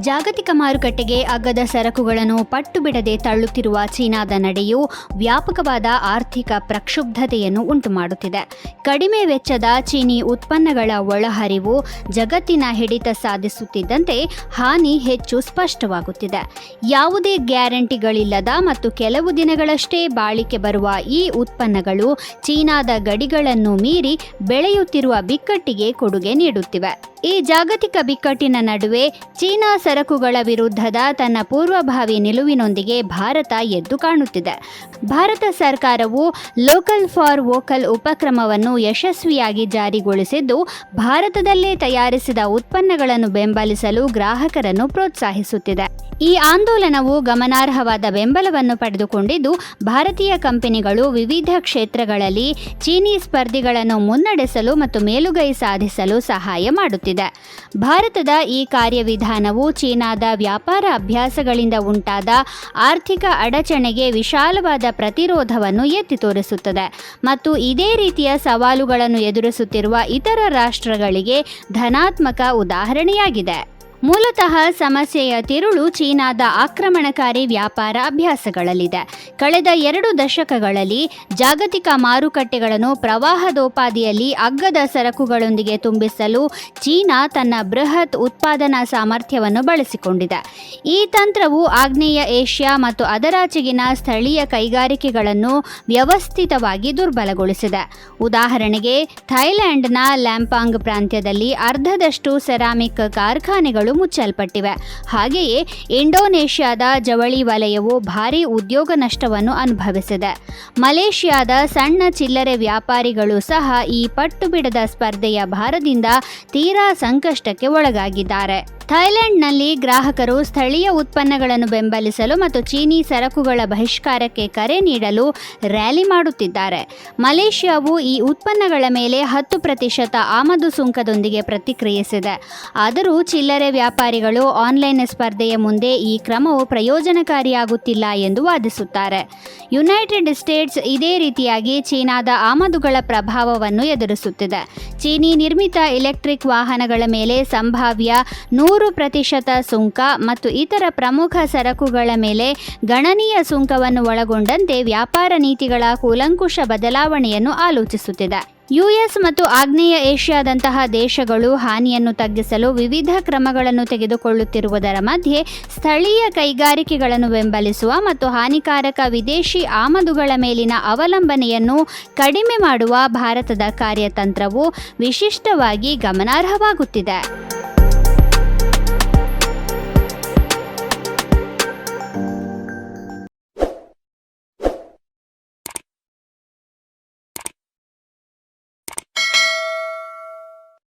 ಜಾಗತಿಕ ಮಾರುಕಟ್ಟೆಗೆ ಅಗ್ಗದ ಸರಕುಗಳನ್ನು ಪಟ್ಟು ಬಿಡದೆ ತಳ್ಳುತ್ತಿರುವ ಚೀನಾದ ನಡೆಯು ವ್ಯಾಪಕವಾದ ಆರ್ಥಿಕ ಪ್ರಕ್ಷುಬ್ಧತೆಯನ್ನು ಉಂಟುಮಾಡುತ್ತಿದೆ. ಕಡಿಮೆ ವೆಚ್ಚದ ಚೀನಿ ಉತ್ಪನ್ನಗಳ ಒಳಹರಿವು ಜಗತ್ತಿನ ಹಿಡಿತ ಸಾಧಿಸುತ್ತಿದ್ದಂತೆ ಹಾನಿ ಹೆಚ್ಚು ಸ್ಪಷ್ಟವಾಗುತ್ತಿದೆ. ಯಾವುದೇ ಗ್ಯಾರಂಟಿಗಳಿಲ್ಲದ ಮತ್ತು ಕೆಲವು ದಿನಗಳಷ್ಟೇ ಬಾಳಿಕೆ ಬರುವ ಈ ಉತ್ಪನ್ನಗಳು ಚೀನಾದ ಗಡಿಗಳನ್ನು ಮೀರಿ ಬೆಳೆಯುತ್ತಿರುವ ಬಿಕ್ಕಟ್ಟಿಗೆ ಕೊಡುಗೆ ನೀಡುತ್ತಿವೆ. ಈ ಜಾಗತಿಕ ಬಿಕ್ಕಟ್ಟಿನ ನಡುವೆ ಚೀನಾ ಸರಕುಗಳ ವಿರುದ್ಧದ ತನ್ನ ಪೂರ್ವಭಾವಿ ನಿಲುವಿನೊಂದಿಗೆ ಭಾರತ ಎದ್ದು ಕಾಣುತ್ತಿದೆ. ಭಾರತ ಸರ್ಕಾರವು ಲೋಕಲ್ ಫಾರ್ ವೋಕಲ್ ಉಪಕ್ರಮವನ್ನು ಯಶಸ್ವಿಯಾಗಿ ಜಾರಿಗೊಳಿಸಿದ್ದು, ಭಾರತದಲ್ಲೇ ತಯಾರಿಸಿದ ಉತ್ಪನ್ನಗಳನ್ನು ಬೆಂಬಲಿಸಲು ಗ್ರಾಹಕರನ್ನು ಪ್ರೋತ್ಸಾಹಿಸುತ್ತಿದೆ. ಈ ಆಂದೋಲನವು ಗಮನಾರ್ಹವಾದ ಬೆಂಬಲವನ್ನು ಪಡೆದುಕೊಂಡಿದ್ದು, ಭಾರತೀಯ ಕಂಪನಿಗಳು ವಿವಿಧ ಕ್ಷೇತ್ರಗಳಲ್ಲಿ ಚೀನಿ ಸ್ಪರ್ಧಿಗಳನ್ನು ಮುನ್ನಡೆಸಲು ಮತ್ತು ಮೇಲುಗೈ ಸಾಧಿಸಲು ಸಹಾಯ ಮಾಡುತ್ತಿದೆ. ಭಾರತದ ಈ ಕಾರ್ಯವಿಧಾನವು ಚೀನಾದ ವ್ಯಾಪಾರ ಅಭ್ಯಾಸಗಳಿಂದ ಉಂಟಾದ ಆರ್ಥಿಕ ಅಡಚಣೆಗೆ ವಿಶಾಲವಾದ ಪ್ರತಿರೋಧವನ್ನು ಎತ್ತಿ ತೋರಿಸುತ್ತದೆ. ಮತ್ತು ಇದೇ ರೀತಿಯ ಸವಾಲುಗಳನ್ನು ಎದುರಿಸುತ್ತಿರುವ ಇತರ ರಾಷ್ಟ್ರಗಳಿಗೆ ಧನಾತ್ಮಕ ಉದಾಹರಣೆಯಾಗಿದೆ. ಮೂಲತಃ ಸಮಸ್ಯೆಯ ತಿರುಳು ಚೀನಾದ ಆಕ್ರಮಣಕಾರಿ ವ್ಯಾಪಾರ ಅಭ್ಯಾಸಗಳಲ್ಲಿದೆ. ಕಳೆದ ಎರಡು ದಶಕಗಳಲ್ಲಿ ಜಾಗತಿಕ ಮಾರುಕಟ್ಟೆಗಳನ್ನು ಪ್ರವಾಹದೋಪಾದಿಯಲ್ಲಿ ಅಗ್ಗದ ಸರಕುಗಳೊಂದಿಗೆ ತುಂಬಿಸಲು ಚೀನಾ ತನ್ನ ಬೃಹತ್ ಉತ್ಪಾದನಾ ಸಾಮರ್ಥ್ಯವನ್ನು ಬಳಸಿಕೊಂಡಿದೆ. ಈ ತಂತ್ರವು ಆಗ್ನೇಯ ಏಷ್ಯಾ ಮತ್ತು ಅದರಾಚೆಗಿನ ಸ್ಥಳೀಯ ಕೈಗಾರಿಕೆಗಳನ್ನು ವ್ಯವಸ್ಥಿತವಾಗಿ ದುರ್ಬಲಗೊಳಿಸಿದೆ. ಉದಾಹರಣೆಗೆ ಥೈಲ್ಯಾಂಡ್ನ ಲ್ಯಾಂಪಾಂಗ್ ಪ್ರಾಂತ್ಯದಲ್ಲಿ ಅರ್ಧದಷ್ಟು ಸೆರಾಮಿಕ್ ಕಾರ್ಖಾನೆಗಳು ಮುಚ್ಚಲ್ಪಟ್ಟಿವೆ. ಹಾಗೆಯೇ ಇಂಡೋನೇಷ್ಯಾದ ಜವಳಿ ವಲಯವು ಭಾರೀ ಉದ್ಯೋಗ ನಷ್ಟವನ್ನು ಅನುಭವಿಸಿದೆ. ಮಲೇಷ್ಯಾದ ಸಣ್ಣ ಚಿಲ್ಲರೆ ವ್ಯಾಪಾರಿಗಳು ಸಹ ಈ ಪಟ್ಟು ಬಿಡದ ಸ್ಪರ್ಧೆಯ ಭಾರದಿಂದ ತೀರಾ ಸಂಕಷ್ಟಕ್ಕೆ ಒಳಗಾಗಿದ್ದಾರೆ. ಥೈಲ್ಯಾಂಡ್ನಲ್ಲಿ ಗ್ರಾಹಕರು ಸ್ಥಳೀಯ ಉತ್ಪನ್ನಗಳನ್ನು ಬೆಂಬಲಿಸಲು ಮತ್ತು ಚೀನಿ ಸರಕುಗಳ ಬಹಿಷ್ಕಾರಕ್ಕೆ ಕರೆ ನೀಡಲು ರ್ಯಾಲಿ ಮಾಡುತ್ತಿದ್ದಾರೆ. ಮಲೇಷ್ಯಾವು ಈ ಉತ್ಪನ್ನಗಳ ಮೇಲೆ ಹತ್ತು ಪ್ರತಿಶತ ಆಮದು ಸುಂಕದೊಂದಿಗೆ ಪ್ರತಿಕ್ರಿಯಿಸಿದೆ. ಆದರೂ ಚಿಲ್ಲರೆ ವ್ಯಾಪಾರಿಗಳು ಆನ್ಲೈನ್ ಸ್ಪರ್ಧೆಯ ಮುಂದೆ ಈ ಕ್ರಮವು ಪ್ರಯೋಜನಕಾರಿಯಾಗುತ್ತಿಲ್ಲ ಎಂದು ವಾದಿಸುತ್ತಾರೆ. ಯುನೈಟೆಡ್ ಸ್ಟೇಟ್ಸ್ ಇದೇ ರೀತಿಯಾಗಿ ಚೀನಾದ ಆಮದುಗಳ ಪ್ರಭಾವವನ್ನು ಎದುರಿಸುತ್ತಿದೆ. ಚೀನಿ ನಿರ್ಮಿತ ಎಲೆಕ್ಟ್ರಿಕ್ ವಾಹನಗಳ ಮೇಲೆ ಸಂಭಾವ್ಯ ನೂರು ಪ್ರತಿಶತ ಸುಂಕ ಮತ್ತು ಇತರ ಪ್ರಮುಖ ಸರಕುಗಳ ಮೇಲೆ ಗಣನೀಯ ಸುಂಕವನ್ನು ಒಳಗೊಂಡಂತೆ ವ್ಯಾಪಾರ ನೀತಿಗಳ ಕೂಲಂಕುಷ ಬದಲಾವಣೆಯನ್ನು ಆಲೋಚಿಸುತ್ತಿದೆ. ಯುಎಸ್ ಮತ್ತು ಆಗ್ನೇಯ ಏಷ್ಯಾದಂತಹ ದೇಶಗಳು ಹಾನಿಯನ್ನು ತಗ್ಗಿಸಲು ವಿವಿಧ ಕ್ರಮಗಳನ್ನು ತೆಗೆದುಕೊಳ್ಳುತ್ತಿರುವುದರ ಮಧ್ಯೆ ಸ್ಥಳೀಯ ಕೈಗಾರಿಕೆಗಳನ್ನು ಬೆಂಬಲಿಸುವ ಮತ್ತು ಹಾನಿಕಾರಕ ವಿದೇಶಿ ಆಮದುಗಳ ಮೇಲಿನ ಅವಲಂಬನೆಯನ್ನು ಕಡಿಮೆ ಮಾಡುವ ಭಾರತದ ಕಾರ್ಯತಂತ್ರವು ವಿಶಿಷ್ಟವಾಗಿ ಗಮನಾರ್ಹವಾಗುತ್ತಿದೆ.